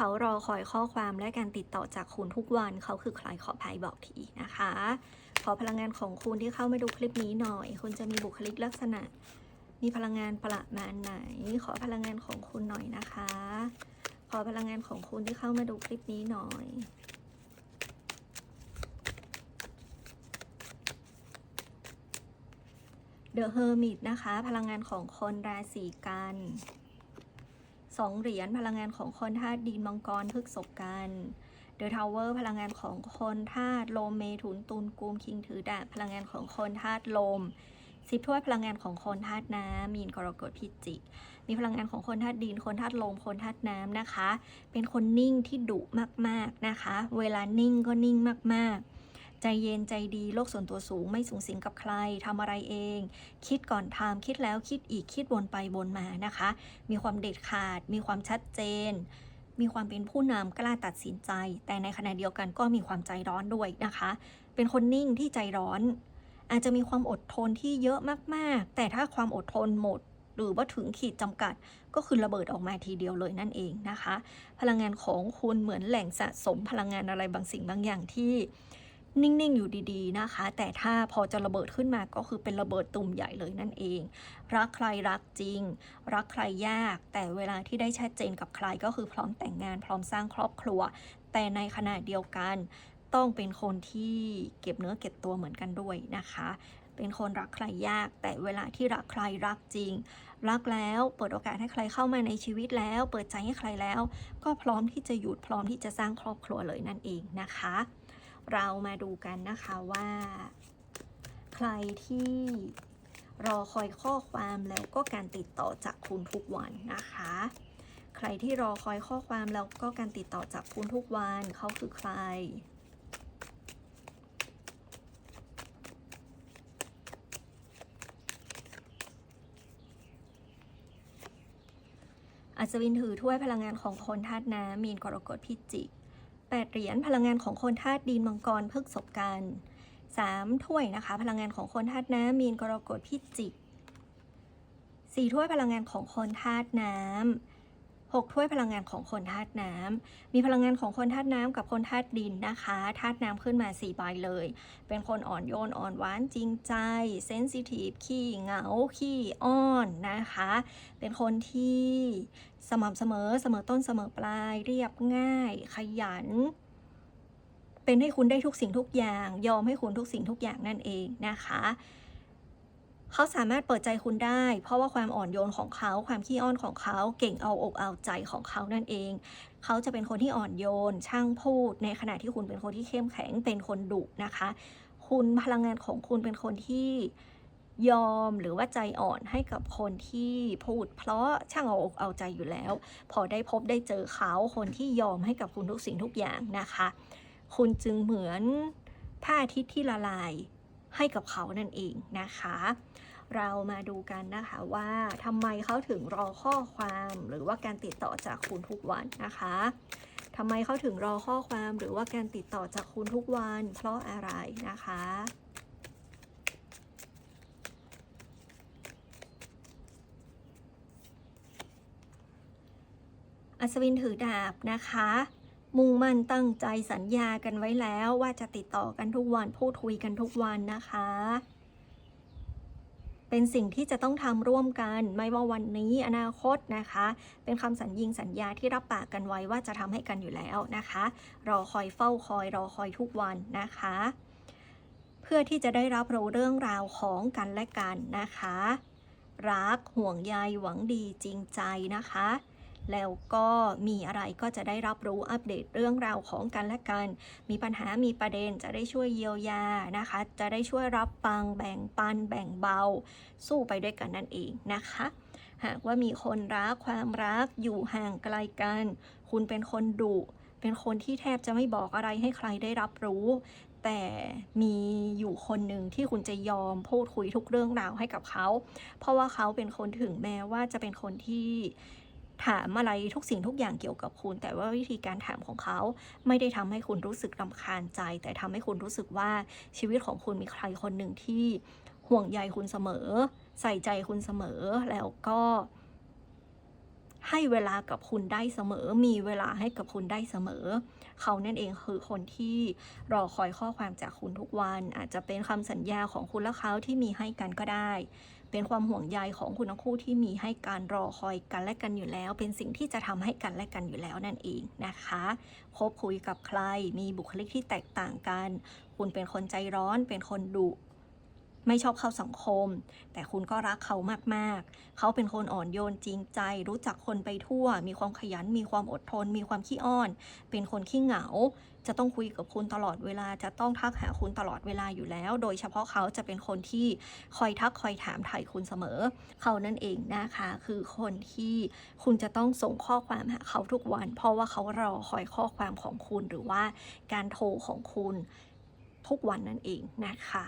เขารอคอยข้อความและการติดต่อจากคุณทุกวัน เขาคือใครขอภัยบอกทีนะคะ ขอพลังงานของคุณที่เข้ามาดูคลิปนี้หน่อย คุณจะมีบุคลิกลักษณะ มีพลังงานประมาณไหน ขอพลังงานของคุณหน่อยนะคะ ขอพลังงานของคุณที่เข้ามาดูคลิปนี้หน่อย The Hermit นะคะ พลังงานของคนราศีกัน สองเหรียญพลังงานของคนธาตุดินมังกรพฤกษบกัน The Tower พลังงานของคนธาตุลมเมถุนตุลกุมคิงถือดาบพลังงานของคนธาตุลมสิบถ้วยพลังงานของคนธาตุน้ำมีนกรกฎพิจิก มีพลังงานของคนธาตุดิน คนธาตุลม คนธาตุน้ำนะคะ เป็นคนนิ่งที่ดุมากๆนะคะ เวลานิ่งก็นิ่งมากๆ ใจเย็นใจดีโลกส่วนตัวสูงไม่สูงสิงกับใครทำอะไรเอง คิดก่อนทำคิดแล้วคิดอีกคิดวนไปวนมานะคะ มีความเด็ดขาด มีความชัดเจน มีความเป็นผู้นำกล้าตัดสินใจ แต่ในขณะเดียวกันก็มีความใจร้อนด้วยนะคะ เป็นคนนิ่งที่ใจร้อน อาจจะมีความอดทนที่เยอะมากๆ แต่ถ้าความอดทนหมดหรือว่าถึงขีดจำกัดก็คือระเบิดออกมาทีเดียวเลยนั่นเองนะคะ พลังงานของคุณเหมือนแหล่งสะสมพลังงานอะไรบางสิ่งบางอย่างที่ นิ่ง ๆ อยู่ดีๆนะคะ แต่ถ้าพอจะระเบิดขึ้นมาก็คือเป็นระเบิดตุ่มใหญ่เลยนั่นเอง รักใครรักจริง รักใครยาก แต่เวลาที่ได้ชัดเจนกับใครก็คือพร้อมแต่งงานพร้อมสร้างครอบครัว แต่ในขณะเดียวกัน ต้องเป็นคนที่เก็บเนื้อเก็บตัวเหมือนกันด้วยนะคะ เป็นคนรักใครยาก แต่เวลาที่รักใครรักจริง รักแล้วเปิดโอกาสให้ใครเข้ามาในชีวิตแล้ว เปิดใจให้ใครแล้ว ก็พร้อมที่จะหยุดพร้อมที่จะสร้างครอบครัวเลยนั่นเองนะคะ เรามาดูกันนะคะว่า ใครที่รอคอยข้อความแล้วก็การติดต่อจากคุณทุกวันนะคะ ใครที่รอคอยข้อความแล้วก็การติดต่อจากคุณทุกวันเขาคือใครอัศวินถือถ้วยพลังงานของคนธาตุน้ำมีนกรกฎพิจิก แปดเหรียญพลังงานของคนธาตุดินมังกรพฤกษบกันสามถ้วยนะคะ พลังงานของคนธาตุน้ำมีนกรกฎพิจิกสี่ถ้วยพลังงานของคนธาตุน้ำ หกถ้วยพลังงานของคนธาตุน้ำมีพลังงานของคนธาตุน้ำกับคนธาตุดินนะคะธาตุน้ำขึ้นมาสี่ใบเลย เป็นคนอ่อนโยนอ่อนหวานจริงใจเซนซิทีฟขี้เหงาขี้อ้อนนะคะ เป็นคนที่สม่ำเสมอเสมอต้นเสมอปลาย เรียบง่าย ขยัน เป็นให้คุณได้ทุกสิ่งทุกอย่าง ยอมให้คุณทุกสิ่งทุกอย่างนั่นเองนะคะ เขาสามารถเปิดใจคุณได้ เพราะว่าความอ่อนโยนของเขา ความขี้อ้อนของเขา เก่งเอาอกเอาใจของเขานั่นเอง เขาจะเป็นคนที่อ่อนโยน ช่างพูด ในขณะที่คุณเป็นคนที่เข้มแข็ง เป็นคนดุนะคะ คุณพลังงานของคุณเป็นคนที่ยอมหรือว่าใจอ่อนให้กับคนที่พูด เพราะช่างเอาอกเอาใจอยู่แล้ว พอได้พบได้เจอเขาคนที่ยอมให้กับคุณทุกสิ่งทุกอย่างนะคะ คุณจึงเหมือนพระอาทิตย์ที่ละลาย ให้กับเขานั่นเองนะคะ เรามาดูกันนะคะว่าทำไมเขาถึงรอข้อความหรือว่าการติดต่อจากคุณทุกวันนะคะทำไมเขาถึงรอข้อความหรือว่าการติดต่อจากคุณทุกวัน เพราะอะไรนะคะอัศวินถือดาบนะคะ มุ่งมั่นตั้งใจสัญญากันไว้แล้วว่าจะติดต่อกันทุกวันพูดคุยกันทุกวันนะคะ เป็นสิ่งที่จะต้องทำร่วมกันไม่ว่าวันนี้อนาคตนะคะ เป็นคำสัญญิงสัญญาที่รับปากกันไว้ว่าจะทำให้กันอยู่แล้วนะคะ รอคอยเฝ้าคอย รอคอยทุกวันนะคะ เพื่อที่จะได้รับรู้เรื่องราวของกันและกันนะคะ รักห่วงใยหวังดีจริงใจนะคะ แล้วก็มีอะไรก็จะได้รับรู้อัปเดตเรื่องราวของกันและกัน มีปัญหามีประเด็นจะได้ช่วยเยียวยานะคะ จะได้ช่วยรับฟังแบ่งปัน แบ่งเบา สู้ไปด้วยกันนั่นเองนะคะ หากว่ามีคนรักความรักอยู่ห่างไกลกัน คุณเป็นคนดุเป็นคนที่แทบจะไม่บอกอะไรให้ใครได้รับรู้ แต่มีอยู่คนหนึ่งที่คุณจะยอมพูดคุยทุกเรื่องราวให้กับเขา เพราะว่าเขาเป็นคนถึงแม้ว่าจะเป็นคนที่ ถามอะไรทุกสิ่งทุกอย่างเกี่ยวกับคุณ แต่ว่าวิธีการถามของเขาไม่ได้ทำให้คุณรู้สึกรำคาญใจ แต่ทำให้คุณรู้สึกว่าชีวิตของคุณมีใครคนหนึ่งที่ห่วงใยคุณเสมอ ใส่ใจคุณเสมอแล้วก็ให้เวลากับคุณได้เสมอ มีเวลาให้กับคุณได้เสมอ เขานั่นเองคือคนที่รอคอยข้อความจากคุณทุกวัน อาจจะเป็นคำสัญญาของคุณและเขาที่มีให้กันก็ได้ เป็นความห่วงใยของคุณทั้งคู่ที่มีให้การรอคอยกันและกันอยู่แล้ว เป็นสิ่งที่จะทำให้กันและกันอยู่แล้วนั่นเองนะคะคบคุยกับใครมีบุคลิกที่แตกต่างกัน คุณเป็นคนใจร้อน เป็นคนดุ ไม่ชอบเข้าสังคม แต่คุณก็รักเขามากๆ เขาเป็นคนอ่อนโยนจริงใจ รู้จักคนไปทั่ว มีความขยัน มีความอดทน มีความขี้อ้อน เป็นคนขี้เหงา จะต้องคุยกับคุณตลอดเวลา จะต้องทักหาคุณตลอดเวลาอยู่แล้ว โดยเฉพาะเขาจะเป็นคนที่คอยทักคอยถามถ่ายคุณเสมอ เขานั่นเองนะคะ คือคนที่คุณจะต้องส่งข้อความหาเขาทุกวัน เพราะว่าเขารอคอยข้อความของคุณหรือว่าการโทรของคุณทุกวันนั่นเองนะคะ